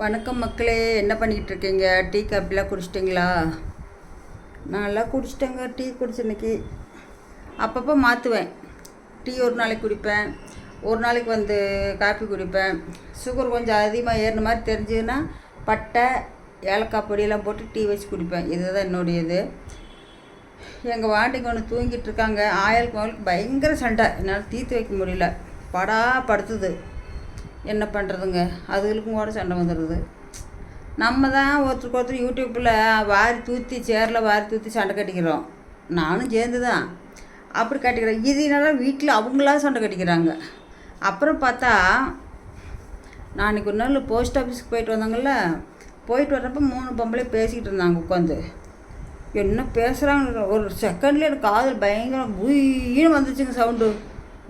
வணக்கம் மக்களே என்ன பண்ணிக்கிட்டு இருக்கீங்க டீ காப்பிலாம் குடிச்சிட்டிங்களா? நல்லா குடிச்சிட்டேங்க டீ குடிச்சு இன்னைக்கு. அப்பப்போ மாற்றுவேன் டீ ஒரு நாளைக்கு குடிப்பேன். ஒரு நாளைக்கு வந்து காப்பி குடிப்பேன். சுகர் கொஞ்சம் அதிகமாக ஏறின மாதிரி தெரிஞ்சதுன்னா பட்டை ஏலக்காய் பொடியெல்லாம் போட்டு டீ வச்சு குடிப்பேன். இதுதான் என்னுடைய இது எங்கள் வாண்டிங்க ஒன்று தூங்கிட்டு இருக்காங்க. ஆயலுக்கு அவளுக்கு பயங்கர சண்டை. என்னால் தீர்த்து வைக்க முடியல. படா படுத்துது. என்ன பண்ணுறதுங்க அதுகளுக்கும் கூட சண்டை வந்துடுது நம்ம தான் ஒருத்தருக்கு ஒருத்தர் யூடியூப்பில் வாரி தூத்தி சேரில் வாரி தூத்தி சண்டை கட்டிக்கிறோம். நானும் சேர்ந்து தான். அப்படி கட்டிக்கிறேன் இது வீட்டில் அவங்களா சண்டை கட்டிக்கிறாங்க? அப்புறம் பார்த்தா நான் அன்றைக்கி ஒரு நாள் போஸ்ட் ஆஃபீஸுக்கு போயிட்டு வந்தாங்கல்ல? போயிட்டு வர்றப்ப மூணு பொம்பளை பேசிக்கிட்டு இருந்தாங்க உட்காந்து. என்ன பேசுகிறாங்க ஒரு செகண்ட்லேயே எனக்கு காதல் பயங்கரம் குயின்னு வந்துச்சுங்க சவுண்டு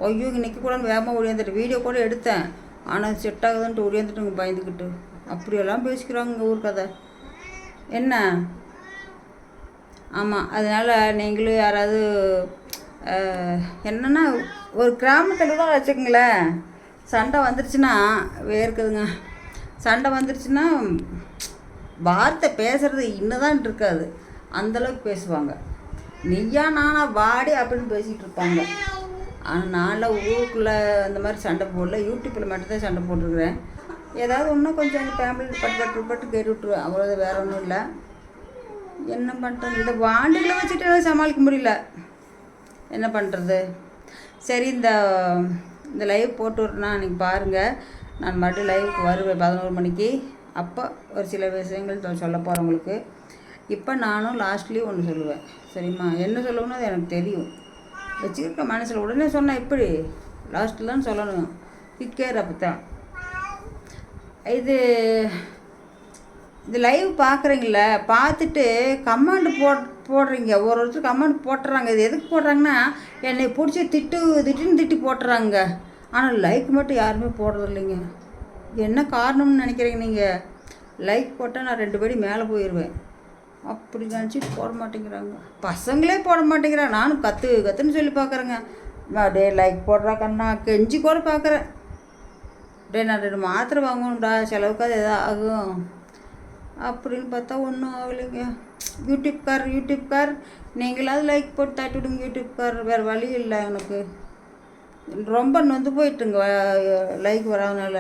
ஐயோ நிற்க கூட வேகமாக ஓடியாந்துட்டு வீடியோ கூட எடுத்தேன். ஆனால் செட் ஆகுதுன்ட்டு ஓடியாந்துட்டுங்க பயந்துக்கிட்டு. அப்படியெல்லாம் பேசிக்கிறாங்க ஊர் கதை. என்ன? ஆமாம் அதனால் நீங்களும் யாராவது என்னென்னா ஒரு கிராமத்தில் தான் வச்சுக்கங்களேன். சண்டை வந்துருச்சுன்னா வேர்க்குதுங்க. சண்டை வந்துருச்சுன்னா வார்த்தை பேசுகிறது இன்னதான் இருக்காது. அந்தளவுக்கு பேசுவாங்க. நீயா நானா வாடி அப்படின்னு பேசிகிட்டு இருப்பாங்க. ஆனால் நான்லாம் ஊருக்குள்ளே அந்த மாதிரி சண்டை போடல. யூடியூப்பில் மட்டும்தான் சண்டை போட்டிருக்கிறேன். ஏதாவது ஒன்றும் கொஞ்சம் அந்த ஃபேமிலி பட்டு பட்டு பட்டு கேட்டு விட்ருவேன் அவ்வளோ வேறு ஒன்றும் இல்லை. என்ன பண்ணுறது இந்த வாண்டிகளை வச்சுட்டு சமாளிக்க முடியல. என்ன பண்ணுறது சரி இந்த இந்த லைவ் போட்டு விட்றேன்னா நீங்கள் பாருங்கள் நான் மறுபடியும் லைவுக்கு வருவேன் பதினோரு மணிக்கு. அப்போ ஒரு சில விஷயங்கள் சொல்ல போகிறேன் உங்களுக்கு. இப்போ நானும் லாஸ்ட்லேயும் ஒன்று சொல்லுவேன். சரிம்மா? என்ன சொல்லணும்னு அது எனக்கு தெரியும். வச்சுருக்க மனசில் உடனே சொன்னால் எப்படி? லாஸ்ட்டில் தான் சொல்லணும். கிக்கேர் அப்போ தான். இது இது லைவ் பார்க்குறீங்கள பார்த்துட்டு கமெண்ட் போட் போடுறீங்க. ஒரு ஒருத்தர் கமெண்ட் போட்டுறாங்க. இது எதுக்கு போடுறாங்கன்னா என்னை பிடிச்சி திட்டு திட்டுன்னு திட்டி போட்டுறாங்க. ஆனால் லைக் மட்டும் யாருமே போடுறது இல்லைங்க என்ன காரணம்னு நினைக்கிறீங்க நீங்கள் லைக் போட்டால் நான் ரெண்டு படி மேலே போயிடுவேன். அப்படி நினச்சிட்டு போட மாட்டேங்கிறாங்க. பசங்களே போட மாட்டேங்கிறாங்க. நானும் கற்று கற்றுன்னு சொல்லி பார்க்குறேங்க அப்படியே லைக் போடுறா கண்ணா. கெஞ்சி கூட பார்க்குறேன் டே நான் ரெண்டு மாத்திரை வாங்கணும்டா. செலவுக்கு அது எதாவது ஆகும். அப்படின்னு பார்த்தா ஒன்றும் ஆகலைங்க. யூடியூப்கார் யூடியூப்கார். நீங்களாவது லைக் போட்டு தட்டி விடுங்க யூடியூப்கார். வேறு வழி இல்லை எனக்கு. ரொம்ப நொந்து போயிட்டுங்க லைக் வராதனால.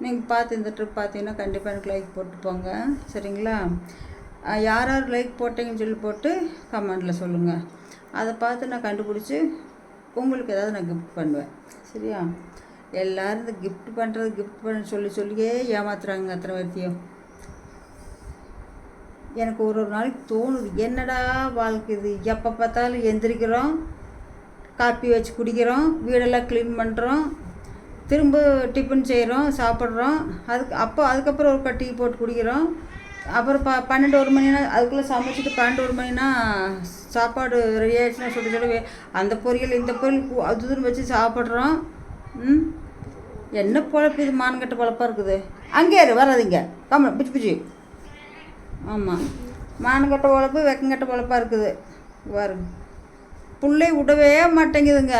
நீங்கள் பார்த்து இந்த ட்ரிப் பார்த்தீங்கன்னா கண்டிப்பாக எனக்கு லைக் போட்டு போங்க. சரிங்களா? யார் யார் லைக் போட்டீங்கன்னு சொல்லி போட்டு கமெண்டில் சொல்லுங்கள் அதை பார்த்து நான் கண்டுபிடிச்சி உங்களுக்கு ஏதாவது நான் கிஃப்ட் பண்ணுவேன். சரியா? எல்லோரும் இந்த கிஃப்ட் பண்ணுறது கிஃப்ட் பண்ண சொல்லி சொல்லியே ஏமாத்துறாங்க அத்தனை பேர்த்தையும். எனக்கு ஒரு ஒரு நாளைக்கு தோணுது. என்னடா வாழ்க்கை இது? எப்போ பார்த்தாலும் எந்திரிக்கிறோம் காப்பி வச்சு குடிக்கிறோம் வீடெல்லாம் க்ளீன் பண்ணுறோம் திரும்ப டிஃபன் செய்கிறோம் சாப்பிட்றோம். அதுக்கு அப்போ அதுக்கப்புறம் ஒரு டீ போட்டு குடிக்கிறோம். அப்புறம் ப பன்னெண்டு ஒரு மணினா அதுக்குள்ளே சமைச்சிட்டு பன்னெண்டு ஒரு மணினா சாப்பாடு ரெடி ஆகிடுச்சுன்னா சுட சுட அந்த பொரியல் இந்த பொரியல் கு- அது இதுன்னு வச்சு சாப்பிட்றோம். ம்? என்ன பொழப்பு இது? மான்கட்டை பொழப்பாக இருக்குது. அங்கே இரு வராதிங்க கம்ம பிச்சு பிச்சு. ஆமாம் மானங்கட்ட பொழப்பு வெக்கங்கட்ட பொழப்பாக இருக்குது. பாருங்க பிள்ளை விடவே மாட்டேங்குதுங்க.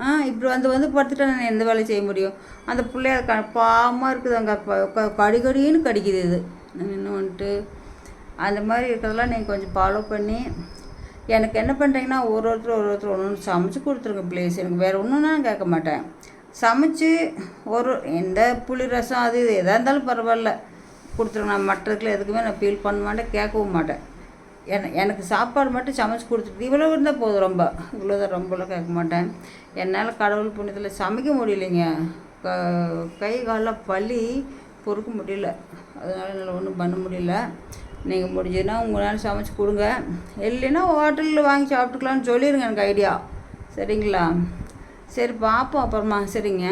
ஆ இப்படி வந்து வந்து படுத்துட்டா நான். எந்த வேலையும் செய்ய முடியும். அந்த பிள்ளைய க பாவமாக இருக்குதுங்க கடிகடின்னு கடின்னு கடிக்குது இது. இன்னும் வந்துட்டு அந்த மாதிரி இருக்கிறதெல்லாம் நீங்கள் கொஞ்சம் ஃபாலோ பண்ணி எனக்கு என்ன பண்ணுறீங்கன்னா ஒரு ஒருத்தர் ஒரு ஒருத்தர் ஒன்று ஒன்று சமைச்சு கொடுத்துருங்க ப்ளீஸ் எனக்கு வேறு ஒன்றும் நான் கேட்க மாட்டேன். சமைச்சு ஒரு எந்த புளி ரசம் அது இது எதாக இருந்தாலும் பரவாயில்ல. கொடுத்துருங்க நான் மற்றதுக்குள்ள எதுக்குமே நான் ஃபீல் பண்ண மாட்டேன் கேட்கவும் மாட்டேன். என எனக்கு சாப்பாடு மட்டும் சமைச்சு கொடுத்துட்டு இவ்வளோ இருந்தால் போதும் ரொம்ப. இவ்வளோதான் ரொம்பலாம் கேட்க மாட்டேன். என்னால் கடவுள் புண்ணியத்தில் சமைக்க முடியலைங்க. க கை காலில் பள்ளி பொறுக்க முடியல. அதனால் என்னால் ஒன்றும் பண்ண முடியல. நீங்கள் முடிஞ்சதுன்னா உங்களால் சமைச்சு கொடுங்க. இல்லைன்னா ஹோட்டலில் வாங்கி சாப்பிட்டுக்கலான்னு சொல்லிடுங்க எனக்கு ஐடியா. சரிங்களா? சரி பார்ப்போம் அப்புறமா. சரிங்க.